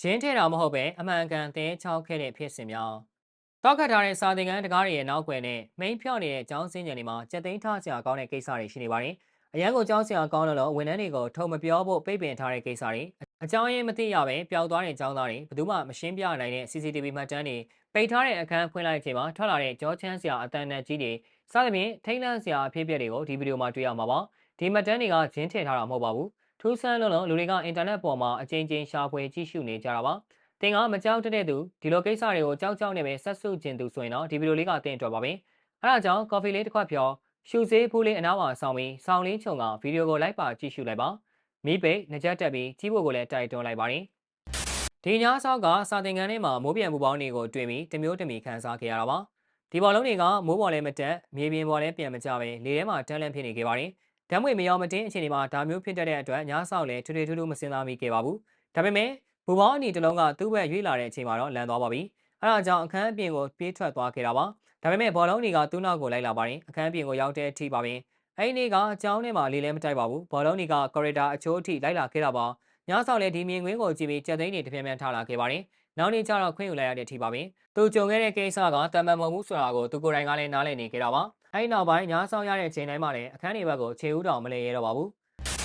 ဂျင်းထဲတာမဟုတ်ပဲအမှန်ကန်သဲချောက်ခဲ့တဲ့ဖြစ်စဉ်များတောက်ခတ်ထားတဲ့စာသင်ခန်းတကားတွေရဲ့နောက်ွယ်နဲ့မိန်ဖြော့နေတဲ့ကျောင်းစင်းကျင်တွေမှာစက်သိန်းထားစရာကောင်းတဲ့ကိစ္စတွေရှိနေပါတယ်။အရန်ကိုကျောင်းစရာကောင်းလို့လို့ဝန်ထမ်းတွေကိုထုံမပြောဖို့ပိတ်ပင်ထားတဲ့ကိစ္စတွေအကြောင်းရင်းမသိရပဲပျောက်သွားတဲ့ကျောင်းသားတွေဘယ်သူမှမရှင်းပြနိုင်တဲ့ CCTV မှတ်တမ်းတွေပိတ်ထားတဲ့အခန်းဖွင့်လိုက်ချိန်မှာထွက်လာတဲ့ကြောချမ်းစရာအတန်တန်ကြီးတွေစသဖြင့်ထိန်းလန့်စရာအဖြစ်အပျက်တွေကိုဒီဗီဒီယိုမှာတွေ့ရမှာပါ။ဒီမှတ်တမ်းတွေကဂျင်းထည့်ထားတာမဟုတ်ပါဘူး။ ထူးဆန်းလုံးလုံးလူတွေကအင်တာနက်ပေါ်မှာအကြိမ်ကြိမ်ရှာဖွေကြည့်ရှုနေကြတာပါ။သင်ကမကြောက်တဲ့သူဒီလိုကိစ္စတွေကိုကြောက်ကြောက်နေပဲဆက်စုကျင်သူဆိုရင်တော့ဒီဗီဒီယိုလေးကသင်အတွက်ပါပဲအဲဒါကြောင့်ကော်ဖီလေးတစ်ခွက်ဖြောရှူစေးဖူးလေးအနားမှာဆောင်းပြီးဆောင်းလေးခြုံကဗီဒီယိုကိုလိုက်ပါကြည့်ရှုလိုက်ပါမိပိတ်နှကြက်တက်ပြီးကြီးဖို့ကိုလည်းတိုက်တွန်းလိုက်ပါတယ်ဒီညဆောက်ကစာသင်ခန်းထဲမှာမိုးပြန်ပူပေါင်းတွေကိုတွေ့ပြီးတမျိုးတမီခန်းစားခဲ့ရတာပါဒီဘောလုံးတွေကမိုးပေါ်လည်းမတက်မြေပြင်ပေါ်လည်းပြန်မကျပဲလေထဲမှာတန်းလန့်ဖြစ်နေခဲ့ပါတယ် ဓာတ်ငွေမရောမတင်းအခြေအနေမှာဒါမျိုးဖြစ်တတ်တဲ့အတွက်ညဆောက်လည်းထွေထွေထူးထူးမစင်စားမိခဲ့ပါဘူးဒါပေမဲ့ဘူပေါင်းအနီတစ်လုံးကသူ့ဘက်ရွေ့လာတဲ့အချိန်မှာတော့လန်သွားပါပြီ။အဲဒါကြောင့်အခန်းအပြင်ကိုပြေးထွက်သွားခဲ့တာပါ။ဒါပေမဲ့ဘောလုံးတွေကသူ့နောက်ကိုလိုက်လာပါတယ်။အခန်းအပြင်ကိုရောက်တဲ့အထိပါပဲ။အဲဒီနေ့ကအကြောင်းထဲမှာလေးလဲမတိုက်ပါဘူး။ဘောလုံးတွေကကော်ရီတာအချိုးအထိလိုက်လာခဲ့တာပါ။ညဆောင်လည်းဒီမြင်ကွင်းကိုကြည့်ပြီးကြက်သိန်းတွေတပြင်းပြင်းထားလာခဲ့ပါတယ်။နောက်နေ့ကျတော့ခွင့်ယူလိုက်ရတဲ့အထိပါပဲ။သူကြုံခဲ့တဲ့ကိစ္စကတမန်မမှုဆိုတာကိုသူကိုယ်တိုင်ကလည်းနားလည်နေခဲ့တာပါ။ အဲဒီနောက်ပိုင်းညဆောင်ရတဲ့အချိန်တိုင်းမှာလည်းအခန်းတွေဘက်ကိုခြေဦးတောင်မလဲရဲတော့ပါဘူး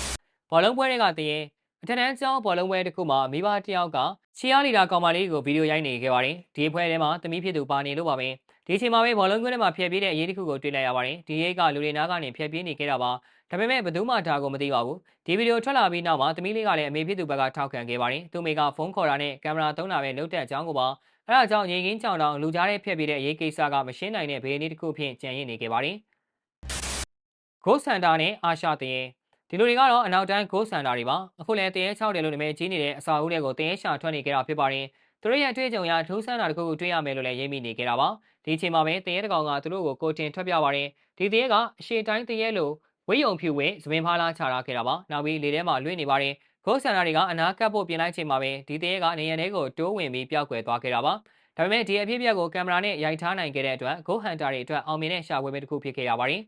။ဘောလုံးပွဲတွေကတည်းအထက်တန်းကျောင်းဘောလုံးပွဲတစ်ခုမှာမိဘတယောက်ကချီယာလီဒါကောင်မလေးကိုဗီဒီယိုရိုက်နေခဲ့ပါတယ်။ဒီအဖွဲ့ထဲမှာသမီးဖြစ်သူပါနေလို့ပါပဲ။ဒီအချိန်မှာပဲဘောလုံးကွင်းထဲမှာဖျက်ပြေးတဲ့အရေးတစ်ခုကိုတွေ့လိုက်ရပါတယ်။ဒီရိတ်ကလူတွေနားကနေဖျက်ပြေးနေခဲ့တာပါ။ဒါပေမဲ့ဘယ်သူမှဒါကိုမသိပါဘူး။ဒီဗီဒီယိုထွက်လာပြီးနောက်မှာသမီးလေးကလည်းအမေဖြစ်သူဘက်ကထောက်ခံခဲ့ပါတယ်။သူ့မိကဖုန်းခေါ်တာနဲ့ကင်မရာသုံးတာပဲလုတ်တဲ့အကြောင်းကိုပါ အဲဒါကြောင့်ငြိမ်ကင်းကြောင်တောင်လူကြားတဲ့ဖျက်ပြေးတဲ့အရေးကိစ္စကမရှင်းနိုင်တဲ့ဘေးနည်းတစ်ခုဖြင့်ကြံရည်နေခဲ့ပါတယ်။ Ghost Hunter နဲ့အာရှသင်းဒီလူတွေကတော့အနောက်တိုင်း Ghost Center တွေပါအခုလည်းတရေ6တယ်လို့နာမည်ကြီးနေတဲ့အစာအုပ်တွေကိုတရေရှာထွက်နေကြတာဖြစ်ပါတယ်သူတို့ရဲ့အတွေ့အကြုံအရထူးဆန်းတာတစ်ခုကိုတွေ့ရမယ်လို့လည်းရိပ်မိနေကြတာပါဒီအချိန်မှာပဲတရေတကောင်ကသူတို့ကိုကိုတင်ထွက်ပြပါတယ်ဒီတရေကအရှေ့တိုင်းတရေလို့ဝိယုံဖြူဝဲသပင်ဖားလာချထားခဲ့တာပါနောက်ပြီးလေထဲမှာလွင့်နေပါတယ် Ghost Center တွေကအနာကပ်ဖို့ပြင်လိုက်ချိန်မှာပဲဒီတရေကနေရန်ထဲကိုတိုးဝင်ပြီးပျောက်ကွယ်သွားခဲ့တာပါဒါပေမဲ့ဒီအဖြစ်အပျက်ကိုကင်မရာနဲ့ရိုက်ထားနိုင်ခဲ့တဲ့အတွက် Ghost Hunter တွေအတွက်အောင်မြင်တဲ့ရှာဖွေပွဲတစ်ခုဖြစ်ခဲ့ရပါတယ်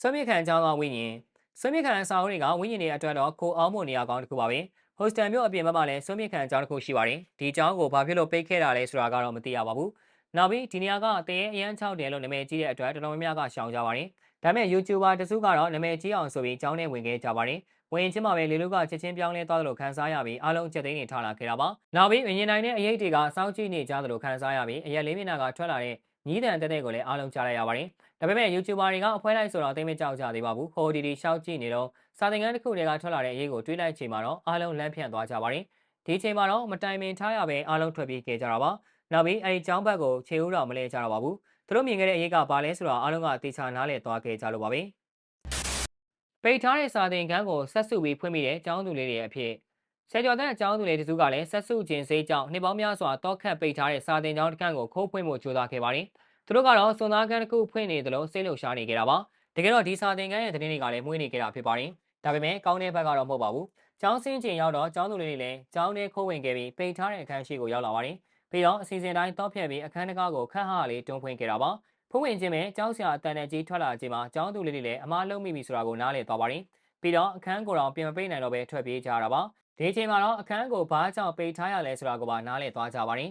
ဆွေးမြေခံအကြောင်းသောဝိညာဉ်ဆွေးမြေခံအစာအုပ်တွေကဝိညာဉ်တွေအတွက်တော့ကိုအောင်မွန်နေရာကောင်းတစ်ခုပါပဲဟိုစတန်မြို့အပြင်ဘက်မှာလည်းဆွေးမြေခံအကြောင်းတစ်ခုရှိပါတယ်ဒီအကြောင်းကိုဘာဖြစ်လို့ပိတ်ခဲ့တာလဲဆိုတာကတော့မသိရပါဘူးနောက်ပြီးဒီနေရာကတရေအရန်6တယ်လို့နာမည်ကြီးတဲ့အတွက်တော်တော်များများကရှောင်ကြပါတယ် ဒါပေမဲ့ YouTuber တစုကတော့နာမည်ကြီးအောင်ဆိုပြီးအကြောင်းနဲ့ဝင်ခဲ့ကြပါတယ်ဝင်ချင်းမှာပဲလေလူကချက်ချင်းပြောင်းလဲသွားတယ်လို့ခန်းစားရပြီးအားလုံးချက်သိမ်းနေထားလာခဲ့တာပါနောက်ပြီးဝင်ရင်တိုင်းတဲ့အရေးတွေကစောင့်ကြည့်နေကြတယ်လို့ခန်းစားရပြီးအရက်လေးမျက်နှာကထွက်လာတဲ့ညီးတန်တဲ့တဲ့ကိုလည်းအားလုံးကြားလိုက်ရပါတယ်ဒါပေမဲ့ YouTuber တွေကအဖွဲလိုက်ဆိုတော့သိမကြောက်ကြသေးပါဘူးဟိုဒီဒီရှောက်ကြည့်နေတော့စာသင်ခန်းတစ်ခုတည်းကထွက်လာတဲ့အရေးကိုတွေးလိုက်ချိန်မှာတော့အားလုံးလမ်းဖြန့်သွားကြပါတယ်ဒီချိန်မှာတော့မတိုင်ပင်ထားရပဲအားလုံးထွက်ပြေးခဲ့ကြတာပါနောက်ပြီးအဲဒီကျောင်းဘက်ကိုခြေဦးတော်မလဲကြတော့ပါဘူး သူတို့မြင်ခဲ့တဲ့အရေးကဘာလဲဆိုတော့အားလုံးကတေချာနားလည်သွားခဲ့ကြလို့ပါပဲပိတ်ထားတဲ့စာသင်ခန်းကိုဆက်စုပြီးဖွင့်မိတဲ့ကျောင်းသူလေးတွေအဖြစ်ဆယ်ကျော်တဲ့အကြောင်းသူလေးတစုကလည်းဆက်စုခြင်းစေးကြောင့်နှစ်ပေါင်းများစွာတောက်ခတ်ပိတ်ထားတဲ့စာသင်ကျောင်းတစ်ခန်းကိုခိုးဖွင့်ဖို့ကြိုးစားခဲ့ပါတယ်။သူတို့ကတော့စွန်သားကန်းတစ်ခုဖွင့်နေသလိုစိတ်လှုပ်ရှားနေကြတာပါတကယ်တော့ဒီစာသင်ခန်းရဲ့သတင်းတွေကလည်းမှုေးနေကြတာဖြစ်ပါတယ်ဒါပေမဲ့ကောင်းတဲ့ဘက်ကတော့မဟုတ်ပါဘူးကျောင်းစင်းချိန်ရောက်တော့ကျောင်းသူလေးတွေလည်းကျောင်းထဲခိုးဝင်ခဲ့ပြီးပိတ်ထားတဲ့အခန်းရှိကိုရောက်လာပါတယ် ပြီးတော့အစီအစဉ်တိုင်းတောက်ဖြတ်ပြီးအခန်းတကားကိုခန့်ဟာလေးတွန်းဖွင့်ခဲ့တာပါဖွင့်ဝင်ခြင်းနဲ့ကျောင်းဆရာအတန်နဲ့ကြီးထွက်လာခြင်းမှာကျောင်းသူလေးတွေလည်းအမားလုံးမိပြီဆိုတာကိုနားလည်သွားပါတယ်ပြီးတော့အခန်းကိုတော့ပြင်မပိတ်နိုင်တော့ပဲထွက်ပြေးကြတာပါဒီချိန်မှာတော့အခန်းကိုဘာကြောင့်ပိတ်ထားရလဲဆိုတာကိုပါနားလည်သွားကြပါတယ်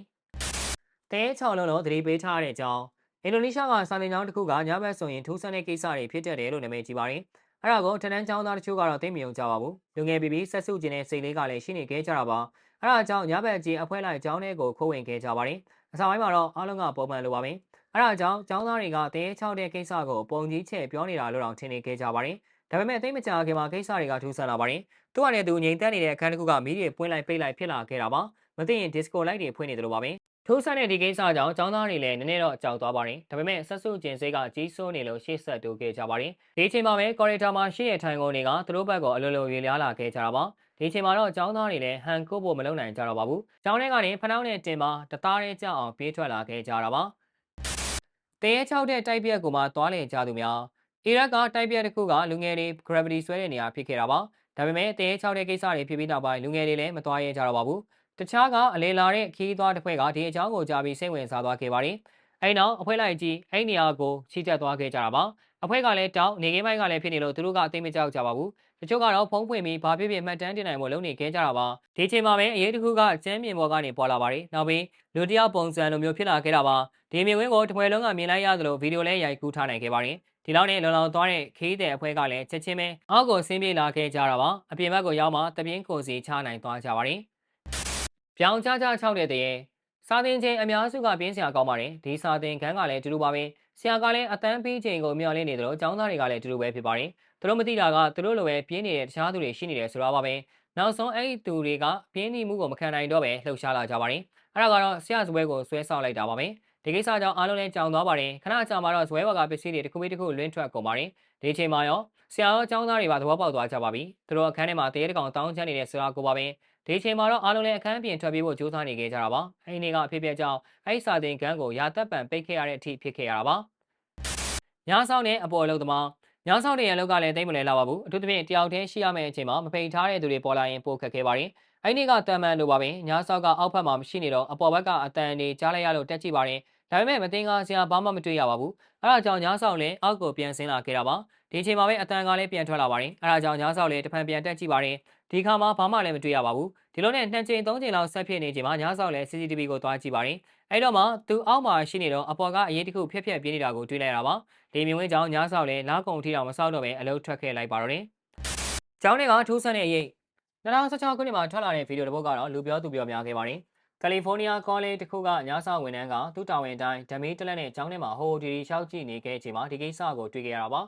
တဲ6လုံးလုံးသတိပေးထားတဲ့အကြောင်းအင်ဒိုနီးရှားကစာသင်ကျောင်းတစ်ခုကညဘက်ဆိုရင်ထူးဆန်းတဲ့ကိစ္စတွေဖြစ်တတ်တယ်လို့နာမည်ကြီးပါတယ်။အဲ့ဒါကိုထက်တန်းကျောင်းသားတချို့ကတော့သိမယုံကြပါဘူး။လူငယ်ပြီးပြီးဆက်စုကျင်တဲ့စိတ်လေးကလည်းရှိနေခဲ့ကြတာပါ။ အဲ့ဒါကြောင့်ညဘက်ကြီးအဖွဲလိုက်ကျောင်းထဲကိုခိုးဝင်ခဲ့ကြပါတယ်။အစားပိုင်းမှာတော့အားလုံးကပုံမှန်လိုပါပဲ။အဲ့ဒါကြောင့်ကျောင်းသားတွေကတဲချောက်တဲ့ကိစ္စကိုပုံကြီးချဲ့ပြောနေတာလို့တော့ထင်နေခဲ့ကြပါတယ်။ဒါပေမဲ့သိမကြခင်မှာကိစ္စတွေကထူးဆန်းလာပါတယ်။သူကလည်းသူငြိမ်သက်နေတဲ့အခန်းတစ်ခုကမီးတွေပွင့်လိုက်ပိတ်လိုက်ဖြစ်လာခဲ့တာပါ။မသိရင် disco light တွေဖွင့်နေတယ်လို့ပါပဲထိုးဆန်းတဲ့ဒီကိစ္စကြောင့်ចောင်းသားတွေလည်းနည်းနည်းတော့ကြောက်သွားပါတယ်ဒါပေမဲ့ဆက်စုကျင်စိတ်ကကြီးစိုးနေလို့ရှေ့ဆက်တိုးခဲ့ကြပါတယ်ဒီချိန်မှာပဲကော်ရီတာမှာရှေ့ရထိုင်ကုန်တွေကသူတို့ဘက်ကအလိုလိုရေလျားလာခဲ့ကြတာပါ ဒီချိန်မှာတော့ចောင်းသားတွေလည်းဟန်ကုတ်ဖို့မလုပ်နိုင်ကြတော့ပါဘူးចောင်းထဲကနေဖနှောင်းနဲ့တင်ပါတသားရဲကြအောင်ပြေးထွက်လာခဲ့ကြတာပါတရေချောက်တဲ့တိုက်ပြက်ကိုမှသွားလည်ကြသူများအီရတ်ကတိုက်ပြက်တစ်ခုကလူငယ်တွေ gravity ဆွဲတဲ့နေရာဖြစ်ခဲ့တာပါဒါပေမဲ့တရေချောက်တဲ့ကိစ္စတွေဖြစ်ပြီးနောက်ပိုင်းလူငယ်တွေလည်းမသွားရဲကြတော့ပါဘူးတခြားကအလေလာတဲ့ခီးသွားတစ်ဖွဲ့ကဒီအကြောင်းကိုကြားပြီးစိတ်ဝင်စားသွားခဲ့ပါတယ်။အဲဒီနောက်အဖွဲ့လိုက်ကြီးအဲ့နေရာကိုချီတက်သွားခဲ့ကြတာပါ အဖွဲ့ကလည်းတောက်နေကင်းပိုင်းကလည်းဖြစ်နေလို့သူတို့ကအသိမကြောက်ကြပါဘူးတချို့ကတော့ဖုံးဖွင့်ပြီးဘာဖြစ်ဖြစ်မှတ်တမ်းတင်နိုင်ဖို့လုပ်နေခဲ့ကြတာပါဒီချိန်မှာပဲအရေးတစ်ခုကကျမ်းမြင်ပေါ်ကနေပေါ်လာပါတယ်နောက်ပြီးလူတယောက်ပုံစံလိုမျိုးဖြစ်လာခဲ့တာပါဒီမြင်ကွင်းကိုတပွဲလုံးကမြင်လိုက်ရသလိုဗီဒီယိုလည်းရိုက်ကူးထားနိုင်ခဲ့ပါတယ်ဒီလောက်နဲ့လုံလောက်သွားတဲ့ခီးတဲ့အဖွဲ့ကလည်းချက်ချင်းပဲအောက်ကိုဆင်းပြေးလာခဲ့ကြတာပါအပြင်ဘက်ကိုရောက်မှတပြင်းကိုစီချနိုင်သွားကြပါတယ်ပြောင်ချချ၆တဲ့တည်းစာသင်ချိန်အများစုကပြင်းစရာကောင်းပါတယ်ဒီစာသင်ခန်းကလည်းတူတူပါပဲ ဆရာကလည်းအတန်းပေးချိန်ကိုမျှော်လင့်နေတယ်လို့ကျောင်းသားတွေကလည်းတူတူပဲဖြစ်ပါတယ်သူတို့မသိတာကသူတို့လိုပဲပြင်းနေတဲ့တခြားသူတွေရှိနေတယ်ဆိုတော့ပါပဲနောက်ဆုံးအဲ့ဒီသူတွေကပြင်းနေမှုကိုမခံနိုင်တော့ပဲလှုပ်ရှားလာကြပါတယ်အဲ့ဒါကတော့ဆရာဇပွဲကိုဆွဲဆောက်လိုက်တာပါပဲဒီကိစ္စကြောင့်အားလုံးလည်းကြောင်သွားပါတယ်ခဏကြာမှတော့ဇွဲဘကပစ္စည်းတွေတစ်ခုပြီးတစ်ခုလွင့်ထွက်ကုန်ပါတယ်ဒီချိန်မှာရောဆရာရောကျောင်းသားတွေပါသဘောပေါက်သွားကြပါပြီသူတို့အခန်းထဲမှာတရေတကောင်တောင်းချမ်းနေတဲ့ဆိုတာကိုပါပဲ ဒီချိန်မှာတော့အားလုံးလည်းအခန်းပြင်ထွက်ပြေးဖို့ကြိုးစားနေကြကြတာပါအဲဒီနေ့ကအဖြစ်ပြက်ကြောင့်အဲဒီစာတင်ကန်းကိုရာသက်ပံပိတ်ခဲ့ရတဲ့အထိဖြစ်ခဲ့ရတာပါညာဆောင်နဲ့အပေါ်အလုပ်သမားညာဆောင်တဲ့ရန်လောက်ကလည်းတိတ်မလဲလာပါဘူးအထူးသဖြင့်တယောက်တည်းရှိရမယ့်အချိန်မှာမပိန်ထားတဲ့သူတွေပေါ်လာရင်ပိုခက်ခဲပါတယ်အဲ့ဒီကတန်မန်လိုပါပဲညာဆောက်ကအောက်ဘက်မှာမရှိနေတော့အပေါ်ဘက်ကအတန်တွေကြားလိုက်ရလို့တက်ကြည့်ပါတယ်ဒါပေမဲ့မတင်ကားစရာဘာမှမတွေ့ရပါဘူးအဲဒါကြောင့်ညာဆောက်လည်းအောက်ကိုပြန်ဆင်းလာခဲ့တာပါဒီအချိန်မှာပဲအတန်ကလည်းပြန်ထွက်လာပါတယ်အဲဒါကြောင့်ညာဆောက်လည်းတဖန်ပြန်တက်ကြည့်ပါတယ် ဒီခါမှာဘာမှလည်းမတွေ့ရပါဘူးဒီလိုနဲ့နှစ်ချိန်သုံးချိန်လောက်ဆက်ဖြစ်နေချိန်မှာညာဆောက်လည်း CCTV ကိုတွားကြည့်ပါတယ်အဲ့တော့မှသူအောက်မှာရှိနေတော့အပေါ်ကအရေးတစ်ခုဖြက်ဖြက်ပြင်းနေတာကိုတွေ့လိုက်ရတာပါဒီမြင်ဝင်းကြောင့်ညာဆောက်လည်းနားကုံထီအောင်မဆောက်တော့ပဲအလုပ်ထွက်ခဲ့လိုက်ပါတော့တယ်ကျောင်းတွေကထိုးဆန်းတဲ့အရေး2016ခုနှစ်မှာထွက်လာတဲ့ဗီဒီယိုတစ်ပုဒ်ကတော့လူပြောသူပြောများခဲ့ပါတယ်ကယ်လီဖိုးနီးယားကောလိပ်တစ်ခုကညစာဝန်ထမ်းကသူ့တာဝန်တိုင်းဓမီတလက်နဲ့ကျောင်းထဲမှာဟိုဒီရှောက်ကြည့်နေခဲ့ချိန်မှာဒီကိစ္စကိုတွေ့ခဲ့ရတာပါ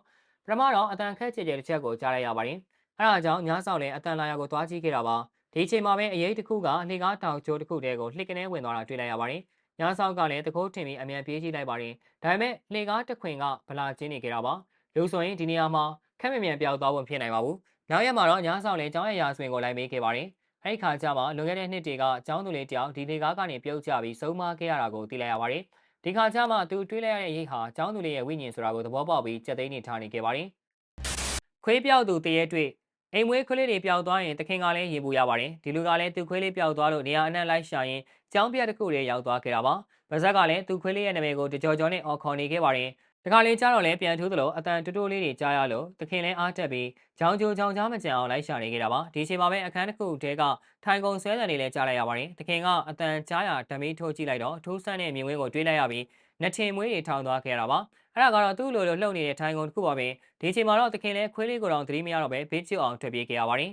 ပထမတော့အတန်ခက်ချေချေတစ်ချက်ကိုကြားလိုက်ရပါတယ် အဲဒါကြောင့်ညစာလည်းအတန်လာရကိုသွားကြည့်ခဲ့တာပါဒီချိန်မှာပဲအရေးတစ်ခုကလှေကားတောင်ကျိုးတစ်ခုတည်းကိုလှစ်ကနေဝင်သွားတာတွေ့လိုက်ရပါတယ်ညဆောက်ကလည်းတကိုးထင်ပြီးအမြန်ပြေးကြည့်လိုက်ပါတယ်ဒါပေမဲ့လှေကားတစ်ခွင်ကဗလာကျင်းနေခဲ့တာပါလူဆိုရင်ဒီနေရာမှာခက်မမြန်ပြောက်သွားဖို့ဖြစ်နိုင်ပါဘူးနောက်ရက်မှာတော့ညဆောက်လည်းကျောင်းရဲ့ရာဆွင်ကိုလိုက်မေးခဲ့ပါတယ်အဲ့ဒီခါကျမှလွန်ခဲ့တဲ့နှစ်တွေကကျောင်းသူလေးတယောက်ဒီလေကားကနေပြုတ်ကျပြီးဆုံးမခဲ့ရတာကိုသိလိုက်ရပါတယ်။ဒီခါကျမှသူတွေးလိုက်ရတဲ့ရိတ်ဟာကျောင်းသူလေးရဲ့ဝိညာဉ်ဆိုတာကိုသဘောပေါက်ပြီးကြက်သိန်းနေထားနေခဲ့ပါတယ်။ခွေးပြောက်သူတရေတွေ့ အိမ်မွေးခွေးလေးတွေပျောက်သွားရင်တခင်ကလည်းရေပူရပါတယ်။ဒီလူကလည်းသူခွေးလေးပျောက်သွားလို့နေရာအနှံ့လိုက်ရှာရင်ကျောင်းပြက်တစ်ခုလေးရောက်သွားခဲ့တာပါ။ဗဇက်ကလည်းသူခွေးလေးရဲ့နာမည်ကိုတကြော်ကြော်နဲ့အော်ခေါ်နေခဲ့ပါတယ်။တခါလေးကြားတော့လည်းပြန်ထိုးသလိုအတန်တူတူလေးတွေကြားရလို့သခင်လည်းအားတက်ပြီးကြောင်ကြိုကြောင်ကြားမကြံအောင်လိုက်ရှာနေခဲ့တာပါဒီချိန်မှာပဲအခန်းတစ်ခုတဲကထိုင်ကုန်ဆွဲတန်တွေလည်းကြားလိုက်ရပါတယ်သခင်ကအတန်ကြားရဓမီထိုးကြည့်လိုက်တော့ထိုးဆန်းတဲ့မြင်ကွင်းကိုတွေးလိုက်ရပြီး နှထင်မွေးတွေထောင်သွားခဲ့ရတာပါအဲ့ဒါကတော့သူ့လိုလိုလှုပ်နေတဲ့ထိုင်ကုန်တစ်ခုပါပဲဒီချိန်မှာတော့သခင်လည်းခွေးလေးကိုတော့သတိမရတော့ပဲဘေးချစ်အောင်ထွက်ပြေးခဲ့ရပါတယ်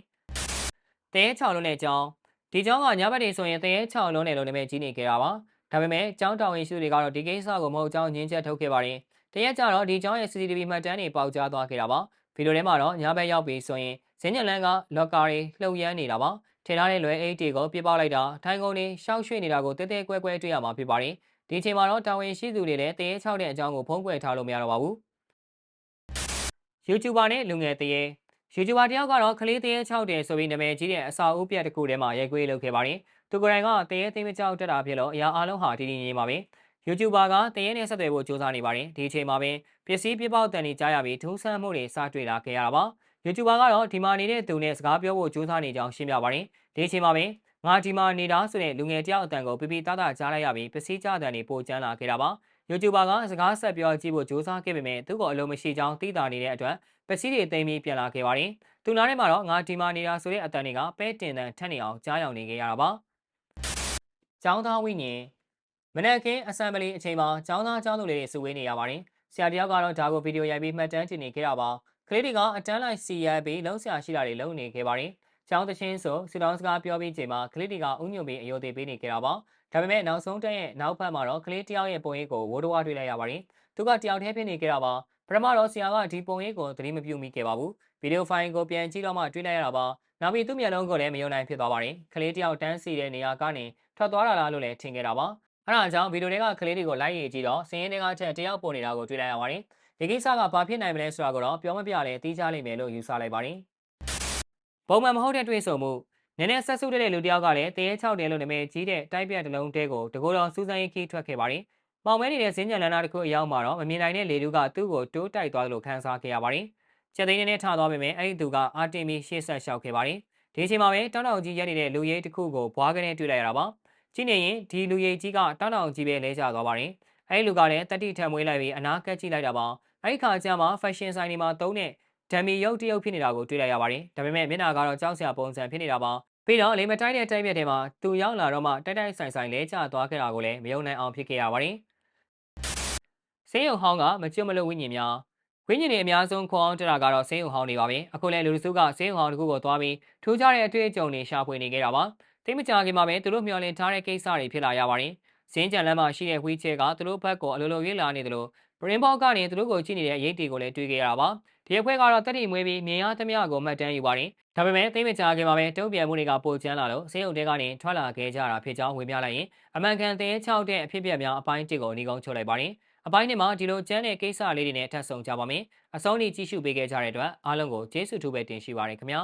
တဲ6လုံးနဲ့ကြောင်းဒီကြောင်းကညဘက်တွေဆိုရင်တဲ6လုံးနဲ့လုံးနဲ့ပဲကြီးနေခဲ့တာပါဒါပေမဲ့ကျောင်းတောင်ဝင်ရှိတွေကတော့ဒီကိစ္စကိုမဟုတ်ကြောင်းညင်းချက်ထုတ်ခဲ့ပါတယ်တရက်ကြတော့ဒီကျောင်းရဲ့ CCTV မှတ်တမ်းတွေပေါက်ကြားသွားခဲ့တာပါဗီဒီယိုထဲမှာတော့ညဘက်ရောက်ပြီဆိုရင်ဇင်းညလန်းကလော့ကာတွေလှုပ်ရမ်းနေတာပါထင်ထားတဲ့လွယ်အိတ်တွေကိုပြစ်ပေါက်လိုက်တာထိုင်ကုန်တွေရှောက်ရွှေ့နေတာကိုတဲတဲကွဲကွဲတွေ့ရမှာဖြစ်ပါတယ်ဒီအချိန်မှာတော့တာဝန်ရှိသူတွေလည်းတရေချောက်တဲ့အကြောင်းကိုဖုံးကွယ်ထားလို့မရတော့ပါဘူး YouTuber နဲ့လူငယ်တရေ YouTuber တယောက်ကတော့ကလေးတရေချောက်တယ်ဆိုပြီးနာမည်ကြီးတဲ့အစာအုပ်ပြက်တစ်ခုထဲမှာရိုက်ကွေးလုပ်ခဲ့ပါတယ်သူကိုယ်တိုင်ကတရေသိမ်းမကြောက်တက်တာဖြစ်လို့အရာအလုံးဟာတည်တည်ငြိမ်ပါပဲ YouTuber ကတရင်နဲ့ဆက်သွယ်ဖို့ကြိုးစားနေပါတယ်ဒီအချိန်မှာပဲပစ္စည်းပြပောက်တန်တွေကြားရပြီးထူးဆန်းမှုတွေစတွေ့လာခဲ့ရတာပါ YouTuber ကတော့ဒီမှာနေတဲ့သူနဲ့စကားပြောဖို့ကြိုးစားနေကြောင်းရှင်းပြပါတယ်ဒီအချိန်မှာပဲ ငါဒီမှာနေတာဆိုတဲ့လူငယ်တယောက်အတန်ကိုပြပြသားသားကြားလိုက်ရပြီးပစ္စည်းကြတန်တွေပိုကျန်းလာခဲ့တာပါ YouTuber ကစကားဆက်ပြောကြည့်ဖို့ကြိုးစားခဲ့ပေမဲ့သူ့ကိုအလုံးမရှိကြောင်းသိတာနေတဲ့အတွက်ပစ္စည်းတွေသိမ်းပြီးပြန်လာခဲ့ပါတယ်သူနားထဲမှာတော့ငါဒီမှာနေတာဆိုတဲ့အတန်တွေကပဲတင်တန်ထက်နေအောင်ကြားရောက်နေခဲ့ရတာပါကျောင်းသားဝိညာဉ်မနက်ခင်းအဆမ်ဘလီအချိန်မှာကျောင်းသားကျောင်းသူလေးတွေစုဝေးနေရပါတယ်။ဆရာတယောက်ကတော့ဒါကိုဗီဒီယိုရိုက်ပြီးမှတ်တမ်းတင်နေခဲ့တာပါ။ကလေးတွေကအတန်းလိုက်စီရိုက်ပြီးလုံးဆရာရှိတာတွေလုပ်နေခဲ့ပါတယ်။ ကျောင်းတချင်းဆိုစီလောင်းစကားပြောပြီးချိန်မှာကလေးတွေကဥညွန်ပြီးအယိုသေးပေးနေခဲ့တာပါ။ဒါပေမဲ့နောက်ဆုံးတန်းရဲ့နောက်ဖက်မှာတော့ကလေးတယောက်ရဲ့ပုံရိပ်ကိုဝိုးတော်ဝတွေ့လိုက်ရပါတယ်။သူကတယောက်တည်းဖြစ်နေခဲ့တာပါ။ပထမတော့ဆရာကဒီပုံရိပ်ကိုသတိမပြုမိခဲ့ပါဘူး။ဗီဒီယိုဖိုင်ကိုပြန်ကြည့်တော့မှတွေ့လိုက်ရတာပါ။နောက်ပြီးသူ့မျက်လုံးကိုလည်းမယုံနိုင်ဖြစ်သွားပါတယ်။ကလေးတယောက်တန်းစီတဲ့နေရာကနေထွက်သွားတာလားလို့လည်းထင်ခဲ့တာပါအဲဒါကြောင့်ဗီဒီယိုတွေကကလေးတွေကိုလိုက်ရေးကြည့်တော့စင်းရင်းတွေကချက်တယောက်ပေါ်နေတာကိုတွေ့လိုက်ရပါတယ်။ဒီကိစ္စကဘာဖြစ်နိုင်မလဲဆိုတာကိုတော့ပြောမပြလဲသိကြလိမ့်မယ်လို့ယူဆလိုက်ပါတယ်။ ပုံမှန်မဟုတ်တဲ့တွေ့ဆုံမှုနည်းနည်းဆက်စုတဲ့လူတယောက်ကလည်းတရေချောက်တယ်လို့နာမည်ကြီးတဲ့တိုက်ပြက်တလုံးတဲကိုတကိုယ်တော်စူးစမ်းရေးခီးထွက်ခဲ့ပါတယ်။ပေါင်မဲနေတဲ့ဇင်းညံလန်းသားတစ်ခုအရောက်မှာတော့မမြင်နိုင်တဲ့လေတူးကသူ့ကိုတိုးတိုက်သွားလို့ခန်းစားခဲ့ရပါတယ်။ချက်သိန်းနဲ့ထသွားပေမဲ့အဲ့ဒီသူကအာတင်မီရှေ့ဆက်လျှောက်ခဲ့ပါတယ်။ဒီအချိန်မှာပဲတောင်းတောင်ကြီးရက်နေတဲ့လူရဲတစ်ခုကိုဘွားကနေတွေ့လိုက်ရတာပါ။ကြည့်နေရင်ဒီလူရိပ်ကြီးကတောင်းတောင်ကြီးပဲလဲကျသွားပါတယ်။အဲဒီလူကလည်းတတိထံမွေးလိုက်ပြီးအနာကက်ကြည့်လိုက်တာပါအဲ့ဒီခါကျမှ fashion ဆိုင်တွေမှာသုံးတဲ့ ဓာမီရုပ်တရုပ်ဖြစ်နေတာကိုတွေ့လိုက်ရပါတယ်ဒါပေမဲ့မျက်နှာကတော့ကြောက်စရာပုံစံဖြစ်နေတာပါပြီးတော့လေမတိုက်တဲ့တိုက်ပြက်တွေမှာသူရောက်လာတော့မှတိုက်တိုက်ဆိုင်ဆိုင်လဲကျသွားခဲ့တာကိုလည်းမယုံနိုင်အောင်ဖြစ်ခဲ့ရပါတယ်ဆေးရုံဟောင်းကမကျွတ်မလို့ဝိညာဉ်များဝိညာဉ်တွေအများဆုံးခေါ်အောင်တက်တာကတော့ဆေးရုံဟောင်းတွေပါပဲအခုလည်းလူတစုကဆေးရုံဟောင်းတစ်ခုကိုသွားပြီးထူးခြားတဲ့အတွေ့အကြုံတွေရှာဖွေနေခဲ့တာပါတိတ်မကြခင်မှာပဲသူတို့မျှော်လင့်ထားတဲ့ကိစ္စတွေဖြစ်လာရပါတယ်စင်းကြံလမ်းမှာရှိတဲ့ဝီချဲကသူတို့ဘက်ကိုအလိုလိုရွေးလာနေတယ်လို့ ပရင်ဘောက်ကနေသူတို့ကိုကြည့်နေတဲ့ရိတ်တွေကိုလည်းတွေ့ခဲ့ရတာပါဒီအဖွဲ့ကတော့တက်တီမွေးပြီးမြင်ရသမျှကိုမှတ်တမ်းယူပါတယ်ဒါပေမဲ့တိတ်မကြခင်မှာပဲတုံ့ပြန်မှုတွေကပိုကျန်းလာလို့ဆေးရုံတဲကနေထွက်လာခဲ့ကြတာဖြစ်ကြောင်းဝင်ပြလိုက်ရင်အမှန်ကန်တဲ့6တဲ့အဖြစ်အပျက်များအပိုင်း1ကိုအနီးကောင်းချုပ်လိုက်ပါတယ်အပိုင်းနှစ်မှာဒီလိုကျန်းတဲ့ကိစ္စလေးတွေနဲ့ထပ်ဆောင်ကြပါမယ်အဆုံးထိကြည့်ရှုပေးခဲ့ကြတဲ့အတွက်အားလုံးကိုကျေးဇူးတူပဲတင်ရှိပါရခင်ဗျာ